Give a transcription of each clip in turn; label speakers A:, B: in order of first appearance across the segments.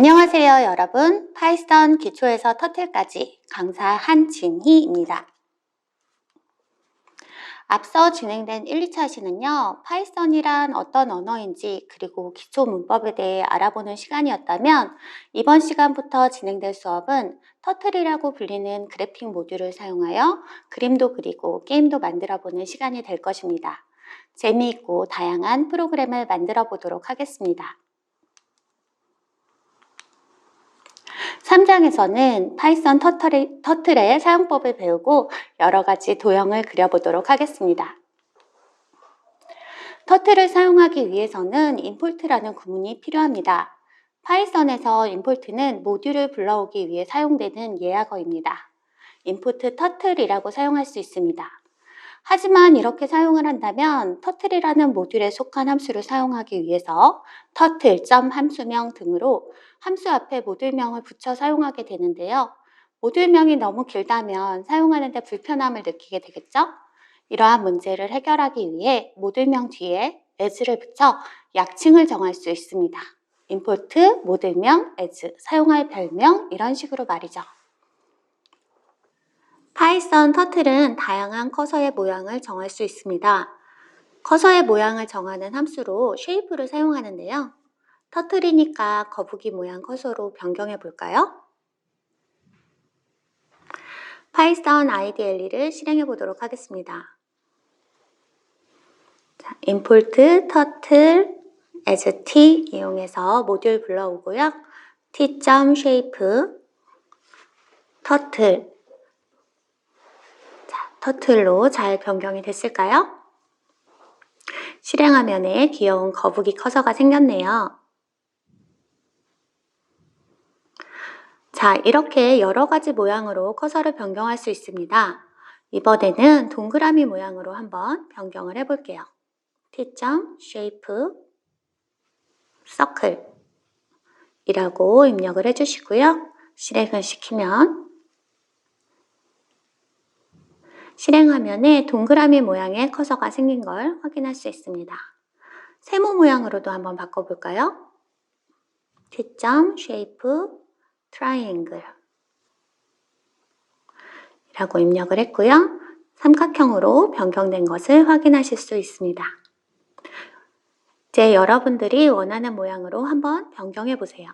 A: 안녕하세요, 여러분. 파이썬 기초에서 터틀까지 강사 한진희입니다. 앞서 진행된 1, 2차 시는요, 파이썬이란 어떤 언어인지 그리고 기초 문법에 대해 알아보는 시간이었다면 이번 시간부터 진행될 수업은 터틀이라고 불리는 그래픽 모듈을 사용하여 그림도 그리고 게임도 만들어 보는 시간이 될 것입니다. 재미있고 다양한 프로그램을 만들어 보도록 하겠습니다. 3장에서는 파이썬 터틀의, 터틀의 사용법을 배우고 여러 가지 도형을 그려보도록 하겠습니다. 터틀을 사용하기 위해서는 임포트라는 구문이 필요합니다. 파이썬에서 임포트는 모듈을 불러오기 위해 사용되는 예약어입니다. 인풋 터틀이라고 사용할 수 있습니다. 하지만 이렇게 사용을 한다면 터틀이라는 모듈에 속한 함수를 사용하기 위해서 터틀, 점 함수명 등으로 함수 앞에 모듈명을 붙여 사용하게 되는데요. 모듈명이 너무 길다면 사용하는 데 불편함을 느끼게 되겠죠? 이러한 문제를 해결하기 위해 모듈명 뒤에 as를 붙여 약칭을 정할 수 있습니다. import 모듈명 as 사용할 별명 이런 식으로 말이죠. 파이썬 터틀은 다양한 커서의 모양을 정할 수 있습니다. 커서의 모양을 정하는 함수로 쉐이프를 사용하는데요. 터틀이니까 거북이 모양 커서로 변경해 볼까요? 파이썬 IDLE를 실행해 보도록 하겠습니다. 자, import turtle as t 이용해서 모듈 불러오고요. t.shape turtle 자, 터틀로 잘 변경이 됐을까요? 실행 화면에 귀여운 거북이 커서가 생겼네요. 자, 이렇게 여러 가지 모양으로 커서를 변경할 수 있습니다. 이번에는 동그라미 모양으로 한번 변경을 해볼게요. t.shape circle 이라고 입력을 해주시고요. 실행을 시키면 실행화면에 동그라미 모양의 커서가 생긴 걸 확인할 수 있습니다. 세모 모양으로도 한번 바꿔볼까요? t.shape triangle 라고 입력을 했고요. 삼각형으로 변경된 것을 확인하실 수 있습니다. 이제 여러분들이 원하는 모양으로 한번 변경해 보세요.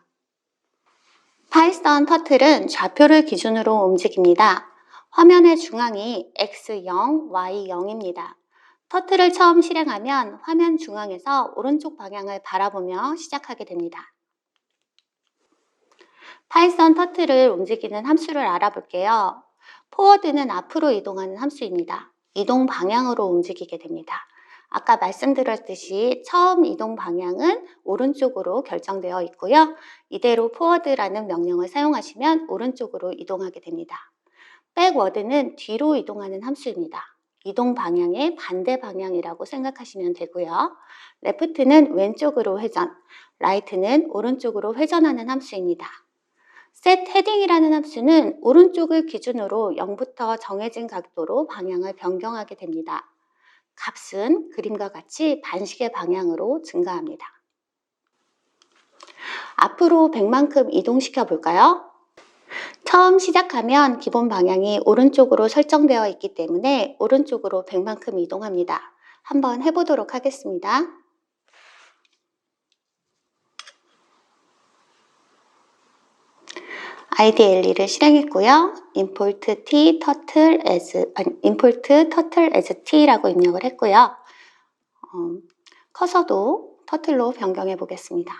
A: 파이썬 터틀은 좌표를 기준으로 움직입니다. 화면의 중앙이 X0, Y0입니다. 터틀을 처음 실행하면 화면 중앙에서 오른쪽 방향을 바라보며 시작하게 됩니다. 파이썬 터틀을 움직이는 함수를 알아볼게요. 포워드는 앞으로 이동하는 함수입니다. 이동 방향으로 움직이게 됩니다. 아까 말씀드렸듯이 처음 이동 방향은 오른쪽으로 결정되어 있고요. 이대로 포워드라는 명령을 사용하시면 오른쪽으로 이동하게 됩니다. 백워드는 뒤로 이동하는 함수입니다. 이동 방향의 반대 방향이라고 생각하시면 되고요. 레프트는 왼쪽으로 회전, 라이트는 오른쪽으로 회전하는 함수입니다. set 헤딩이라는 함수는 오른쪽을 기준으로 0부터 정해진 각도로 방향을 변경하게 됩니다. 값은 그림과 같이 반식의 방향으로 증가합니다. 앞으로 100만큼 이동시켜 볼까요? 처음 시작하면 기본 방향이 오른쪽으로 설정되어 있기 때문에 오른쪽으로 100만큼 이동합니다. 한번 해보도록 하겠습니다. IDLE를 실행했고요. import t turtle as 아니, import turtle as t라고 입력을 했고요. 어, 커서도 터틀로 변경해 보겠습니다.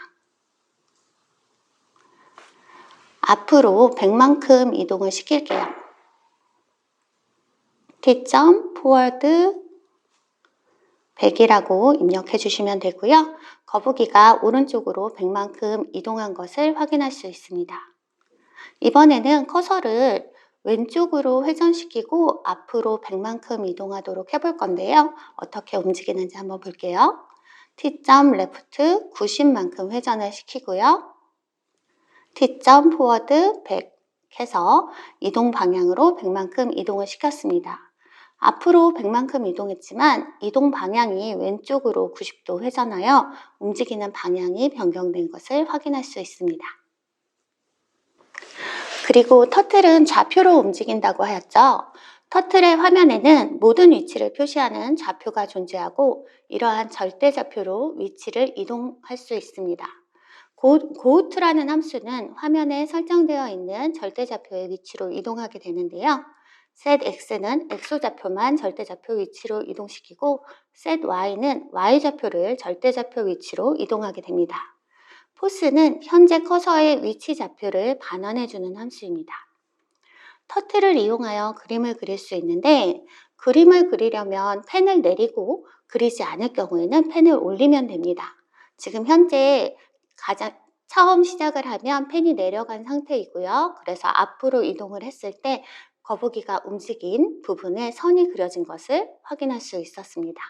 A: 앞으로 100만큼 이동을 시킬게요. t.점 forward 100이라고 입력해 주시면 되고요. 거북이가 오른쪽으로 100만큼 이동한 것을 확인할 수 있습니다. 이번에는 커서를 왼쪽으로 회전시키고 앞으로 100만큼 이동하도록 해볼 건데요. 어떻게 움직이는지 한번 볼게요. T점 레프트 90만큼 회전을 시키고요. T점 포워드 100 해서 이동 방향으로 100만큼 이동을 시켰습니다. 앞으로 100만큼 이동했지만 이동 방향이 왼쪽으로 90도 회전하여 움직이는 방향이 변경된 것을 확인할 수 있습니다. 그리고 터틀은 좌표로 움직인다고 하였죠. 터틀의 화면에는 모든 위치를 표시하는 좌표가 존재하고 이러한 절대 좌표로 위치를 이동할 수 있습니다. 고, 고우트라는 함수는 화면에 설정되어 있는 절대좌표의 위치로 이동하게 되는데요. setx는 x좌표만 절대좌표 위치로 이동시키고 sety는 y좌표를 절대좌표 위치로 이동하게 됩니다. 포스는 현재 커서의 위치 좌표를 반환해주는 함수입니다. 터틀을 이용하여 그림을 그릴 수 있는데 그림을 그리려면 펜을 내리고 그리지 않을 경우에는 펜을 올리면 됩니다. 지금 현재 가장 처음 시작을 하면 펜이 내려간 상태이고요. 그래서 앞으로 이동을 했을 때 거북이가 움직인 부분에 선이 그려진 것을 확인할 수 있었습니다.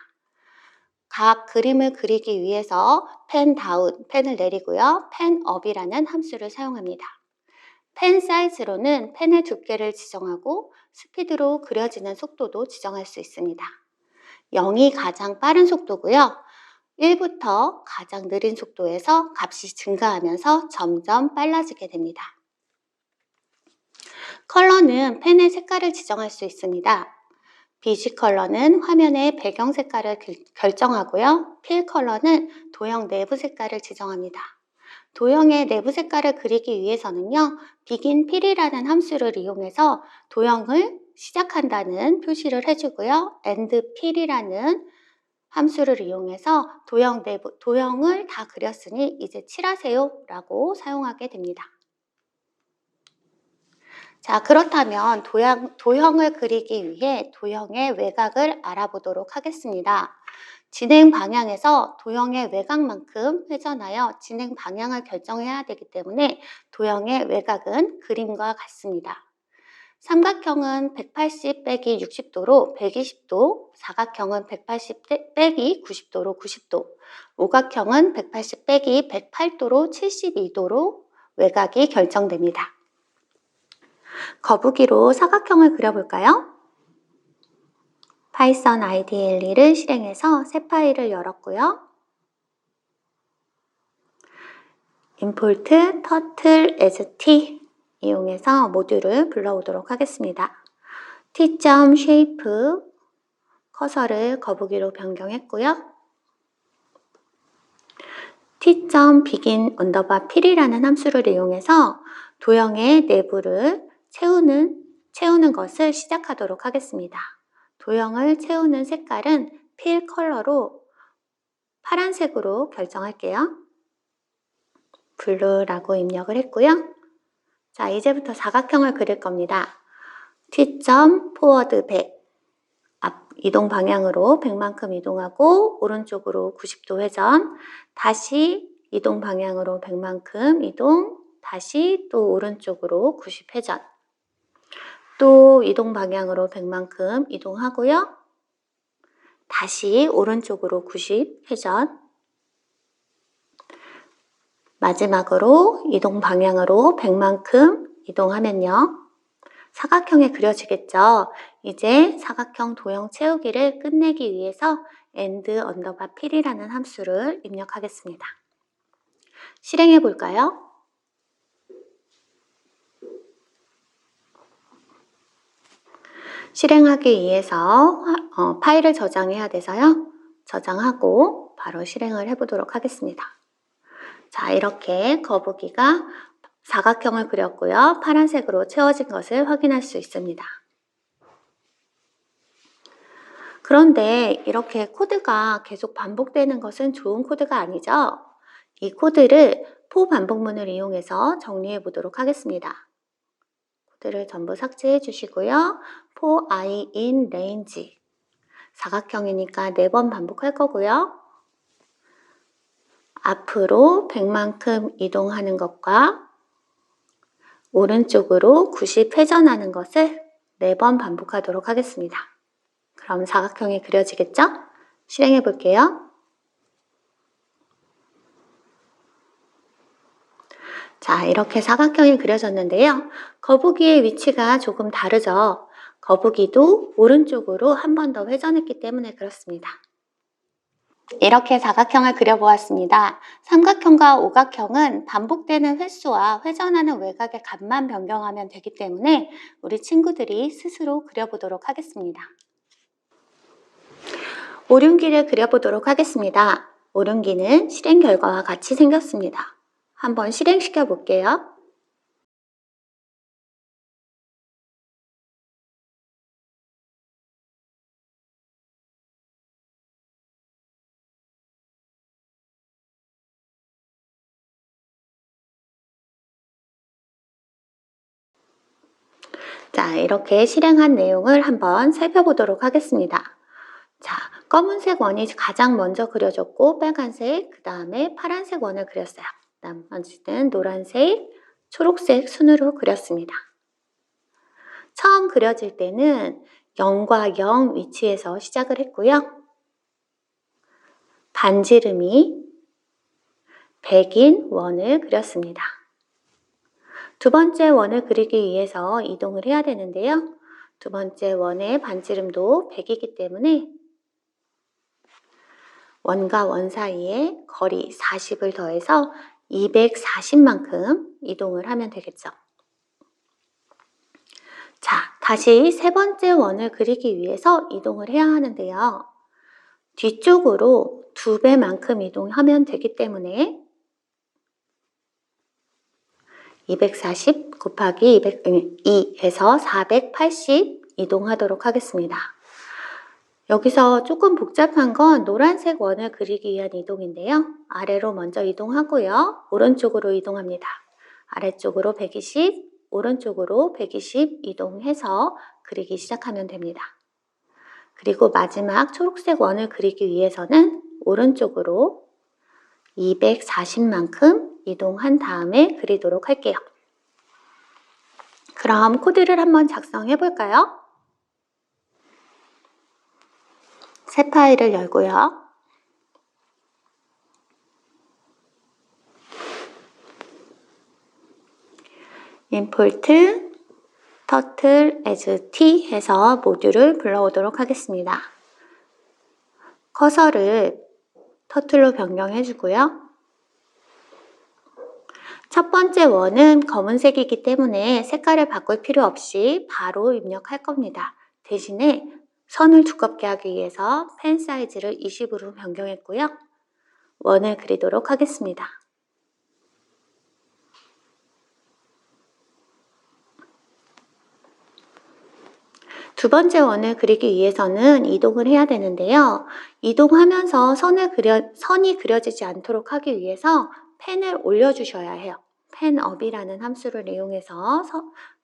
A: 각 그림을 그리기 위해서 펜 다운, 펜을 내리고요. 펜 업이라는 함수를 사용합니다. 펜 사이즈로는 펜의 두께를 지정하고 스피드로 그려지는 속도도 지정할 수 있습니다. 0이 가장 빠른 속도고요. 1부터 가장 느린 속도에서 값이 증가하면서 점점 빨라지게 됩니다. 컬러는 펜의 색깔을 지정할 수 있습니다. 비지 컬러는 화면의 배경 색깔을 결정하고요. 필 컬러는 도형 내부 색깔을 지정합니다. 도형의 내부 색깔을 그리기 위해서는요. begin 필이라는 함수를 이용해서 도형을 시작한다는 표시를 해주고요. end 필이라는 함수를 이용해서 도형 내부, 도형을 다 그렸으니 이제 칠하세요 라고 사용하게 됩니다. 자, 그렇다면 도형, 도형을 그리기 위해 도형의 외곽을 알아보도록 하겠습니다. 진행 방향에서 도형의 외곽만큼 회전하여 진행 방향을 결정해야 되기 때문에 도형의 외곽은 그림과 같습니다. 삼각형은 180 빼기 60도로 120도, 사각형은 180 빼기 90도로 90도, 오각형은 180 빼기 108도로 72도로 외곽이 결정됩니다. 거북이로 사각형을 그려볼까요? 파이썬 IDLE를 실행해서 새 파일을 열었고요. turtle as t 이용해서 모듈을 불러오도록 하겠습니다. t.shape 커서를 거북이로 변경했고요. t.begin 언더바 필이라는 함수를 이용해서 도형의 내부를 채우는, 채우는 것을 시작하도록 하겠습니다. 도형을 채우는 색깔은 필 컬러로 파란색으로 결정할게요. 블루라고 입력을 했고요. 자, 이제부터 사각형을 그릴 겁니다. T점 포워드 100 앞 이동 방향으로 100만큼 이동하고 오른쪽으로 90도 회전. 다시 이동 방향으로 100만큼 이동. 다시 또 오른쪽으로 90 회전. 또 이동 방향으로 100만큼 이동하고요. 다시 오른쪽으로 90 회전 마지막으로 이동 방향으로 100만큼 이동하면요. 사각형이 그려지겠죠. 이제 사각형 도형 채우기를 끝내기 위해서 end 언더바 필이라는 함수를 입력하겠습니다. 실행해 볼까요? 실행하기 위해서 어, 파일을 저장해야 돼서요. 저장하고 바로 실행을 해보도록 하겠습니다. 자, 이렇게 거북이가 사각형을 그렸고요. 파란색으로 채워진 것을 확인할 수 있습니다. 그런데 이렇게 코드가 계속 반복되는 것은 좋은 코드가 아니죠? 이 코드를 포 반복문을 이용해서 정리해 보도록 하겠습니다. 코드를 전부 삭제해 주시고요. for i in range 사각형이니까 4번 반복할 거고요. 앞으로 100만큼 이동하는 것과 오른쪽으로 90 회전하는 것을 4번 반복하도록 하겠습니다. 그럼 사각형이 그려지겠죠? 실행해 볼게요. 자, 이렇게 사각형이 그려졌는데요. 거북이의 위치가 조금 다르죠? 거북이도 오른쪽으로 한 번 더 회전했기 때문에 그렇습니다. 이렇게 사각형을 그려보았습니다. 삼각형과 오각형은 반복되는 횟수와 회전하는 외곽의 값만 변경하면 되기 때문에 우리 친구들이 스스로 그려보도록 하겠습니다. 오륜기를 그려보도록 하겠습니다. 오륜기는 실행 결과와 같이 생겼습니다. 한번 실행시켜 볼게요. 자, 이렇게 실행한 내용을 한번 살펴보도록 하겠습니다. 자, 검은색 원이 가장 먼저 그려졌고 빨간색, 그 다음에 파란색 원을 그렸어요. 나머지는 노란색, 초록색 순으로 그렸습니다. 처음 그려질 때는 0과 0 위치에서 시작을 했고요. 반지름이 100인 원을 그렸습니다. 두 번째 원을 그리기 위해서 이동을 해야 되는데요. 두 번째 원의 반지름도 100이기 때문에 원과 원 사이에 거리 40을 더해서 240만큼 이동을 하면 되겠죠. 자, 다시 세 번째 원을 그리기 위해서 이동을 해야 하는데요. 뒤쪽으로 두 배만큼 이동하면 되기 때문에 240 곱하기 202에서 480 이동하도록 하겠습니다. 여기서 조금 복잡한 건 노란색 원을 그리기 위한 이동인데요. 아래로 먼저 이동하고요. 오른쪽으로 이동합니다. 아래쪽으로 120, 오른쪽으로 120 이동해서 그리기 시작하면 됩니다. 그리고 마지막 초록색 원을 그리기 위해서는 오른쪽으로 240만큼 이동한 다음에 그리도록 할게요. 그럼 코드를 한번 작성해 볼까요? 새 파일을 열고요. import turtle as t 해서 모듈을 불러오도록 하겠습니다. 커서를 터틀로 변경해 주고요. 첫 번째 원은 검은색이기 때문에 색깔을 바꿀 필요 없이 바로 입력할 겁니다. 대신에 선을 두껍게 하기 위해서 펜 사이즈를 20으로 변경했고요. 원을 그리도록 하겠습니다. 두 번째 원을 그리기 위해서는 이동을 해야 되는데요. 이동하면서 선을 그려, 선이 그려지지 않도록 하기 위해서 펜을 올려주셔야 해요. 펜업이라는 함수를 이용해서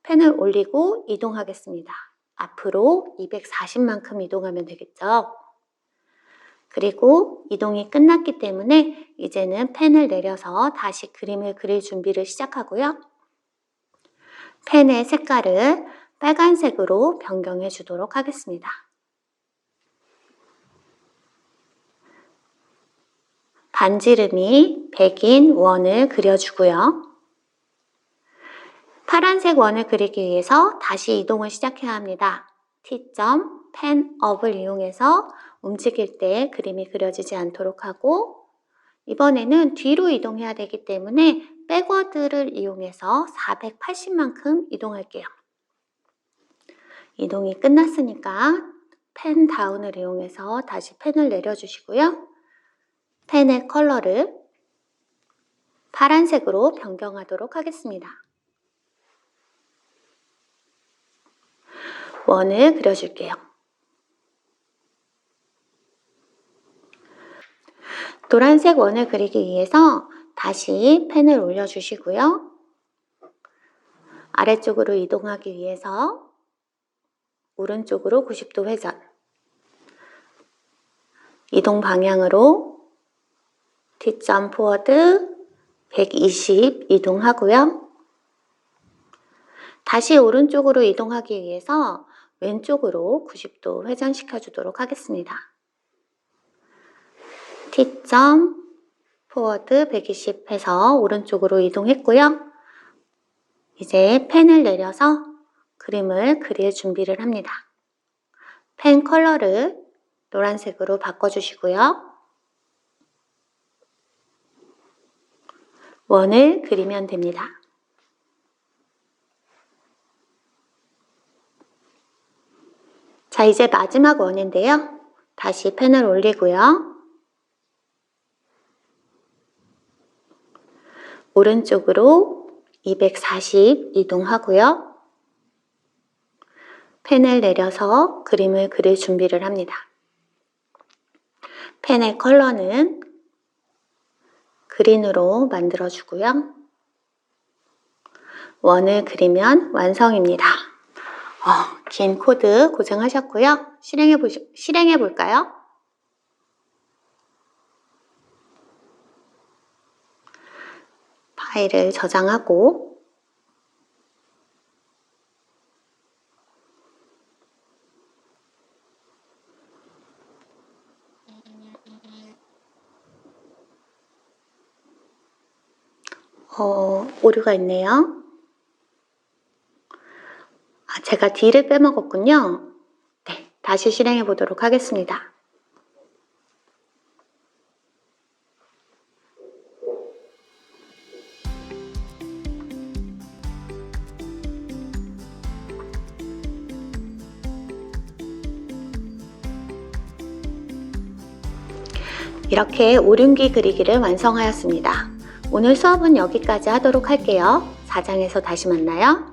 A: 펜을 올리고 이동하겠습니다. 앞으로 240만큼 이동하면 되겠죠. 그리고 이동이 끝났기 때문에 이제는 펜을 내려서 다시 그림을 그릴 준비를 시작하고요. 펜의 색깔을 빨간색으로 변경해 주도록 하겠습니다. 반지름이 100인 원을 그려주고요. 파란색 원을 그리기 위해서 다시 이동을 시작해야 합니다. T점 펜 업을 이용해서 움직일 때 그림이 그려지지 않도록 하고 이번에는 뒤로 이동해야 되기 때문에 백워드를 이용해서 480만큼 이동할게요. 이동이 끝났으니까 펜 다운을 이용해서 다시 펜을 내려주시고요. 펜의 컬러를 파란색으로 변경하도록 하겠습니다. 원을 그려줄게요. 노란색 원을 그리기 위해서 다시 펜을 올려주시고요. 아래쪽으로 이동하기 위해서 오른쪽으로 90도 회전. 이동 방향으로 T점 포워드 120 이동하고요. 다시 오른쪽으로 이동하기 위해서 왼쪽으로 90도 회전시켜 주도록 하겠습니다. T점 포워드 120 해서 오른쪽으로 이동했고요. 이제 펜을 내려서 그림을 그릴 준비를 합니다. 펜 컬러를 노란색으로 바꿔주시고요. 원을 그리면 됩니다. 자, 이제 마지막 원인데요. 다시 펜을 올리고요. 오른쪽으로 240 이동하고요. 펜을 내려서 그림을 그릴 준비를 합니다. 펜의 컬러는 그린으로 만들어주고요. 원을 그리면 완성입니다. 어, 긴 코드 고생하셨고요. 실행해 보시, 실행해 볼까요? 파일을 저장하고 어, 오류가 있네요. 아, 제가 D를 빼먹었군요. 네, 다시 실행해 보도록 하겠습니다. 이렇게 오륜기 그리기를 완성하였습니다. 오늘 수업은 여기까지 하도록 할게요. 4장에서 다시 만나요.